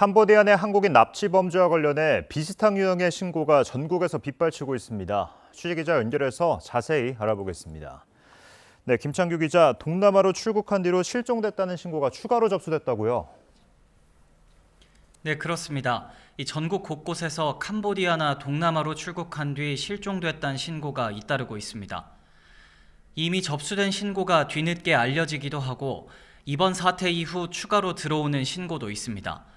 캄보디아 내 한국인 납치 범죄와 관련해 비슷한 유형의 신고가 전국에서 빗발치고 있습니다. 취재 기자 연결해서 자세히 알아보겠습니다. 네, 김창규 기자, 동남아로 출국한 뒤로 실종됐다는 신고가 추가로 접수됐다고요? 네, 그렇습니다. 이 전국 곳곳에서 캄보디아나 동남아로 출국한 뒤 실종됐다는 신고가 잇따르고 있습니다. 이미 접수된 신고가 뒤늦게 알려지기도 하고 이번 사태 이후 추가로 들어오는 신고도 있습니다.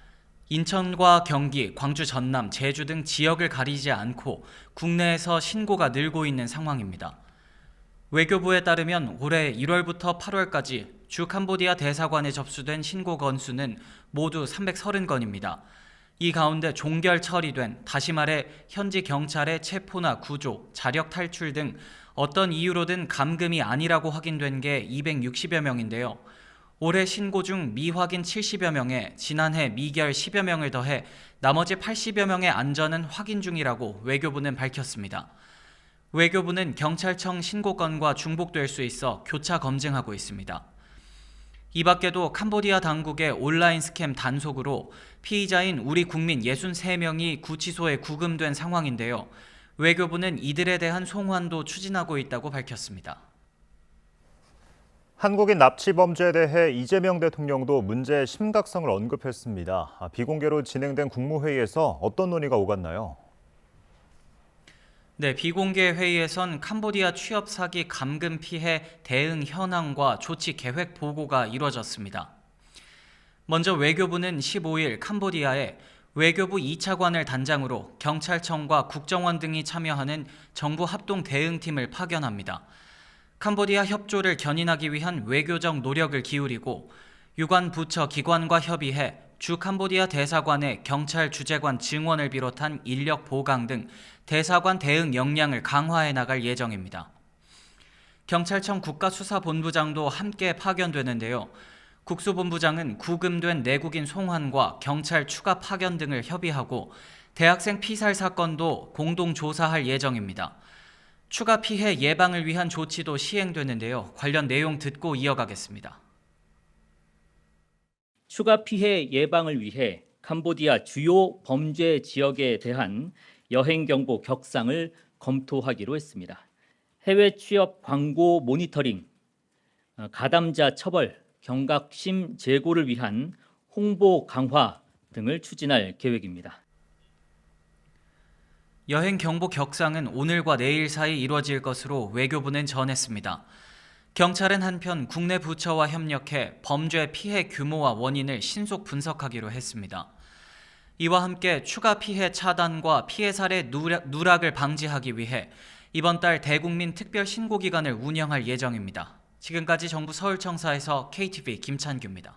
인천과 경기, 광주, 전남, 제주 등 지역을 가리지 않고 국내에서 신고가 늘고 있는 상황입니다. 외교부에 따르면 올해 1월부터 8월까지 주 캄보디아 대사관에 접수된 신고 건수는 모두 330건입니다. 이 가운데 종결 처리된 다시 말해 현지 경찰의 체포나 구조, 자력 탈출 등 어떤 이유로든 감금이 아니라고 확인된 게 260여 명인데요. 올해 신고 중 미확인 70여 명에 지난해 미결 10여 명을 더해 나머지 80여 명의 안전은 확인 중이라고 외교부는 밝혔습니다. 외교부는 경찰청 신고 건과 중복될 수 있어 교차 검증하고 있습니다. 이 밖에도 캄보디아 당국의 온라인 스캠 단속으로 피의자인 우리 국민 63명이 구치소에 구금된 상황인데요. 외교부는 이들에 대한 송환도 추진하고 있다고 밝혔습니다. 한국인 납치 범죄에 대해 이재명 대통령도 문제의 심각성을 언급했습니다. 아, 비공개로 진행된 국무회의에서 어떤 논의가 오갔나요? 네, 비공개 회의에선 캄보디아 취업 사기 감금 피해 대응 현황과 조치 계획 보고가 이뤄졌습니다. 먼저 외교부는 15일 캄보디아에 외교부 2차관을 단장으로 경찰청과 국정원 등이 참여하는 정부 합동 대응팀을 파견합니다. 캄보디아 협조를 견인하기 위한 외교적 노력을 기울이고 유관 부처 기관과 협의해 주 캄보디아 대사관의 경찰 주재관 증원을 비롯한 인력 보강 등 대사관 대응 역량을 강화해 나갈 예정입니다. 경찰청 국가수사본부장도 함께 파견되는데요. 국수본부장은 구금된 내국인 송환과 경찰 추가 파견 등을 협의하고 대학생 피살 사건도 공동 조사할 예정입니다. 추가 피해 예방을 위한 조치도 시행되는데요. 관련 내용 듣고 이어가겠습니다. 추가 피해 예방을 위해 캄보디아 주요 범죄 지역에 대한 여행 경보 격상을 검토하기로 했습니다. 해외 취업 광고 모니터링, 어, 가담자 처벌, 경각심 제고를 위한 홍보 강화 등을 추진할 계획입니다. 여행 경보 격상은 오늘과 내일 사이 이루어질 것으로 외교부는 전했습니다. 경찰은 한편 국내 부처와 협력해 범죄 피해 규모와 원인을 신속 분석하기로 했습니다. 이와 함께 추가 피해 차단과 피해 사례 누락, 누락을 방지하기 위해 이번 달 대국민 특별 신고 기간을 운영할 예정입니다. 지금까지 정부 서울청사에서 KTV 김찬규입니다.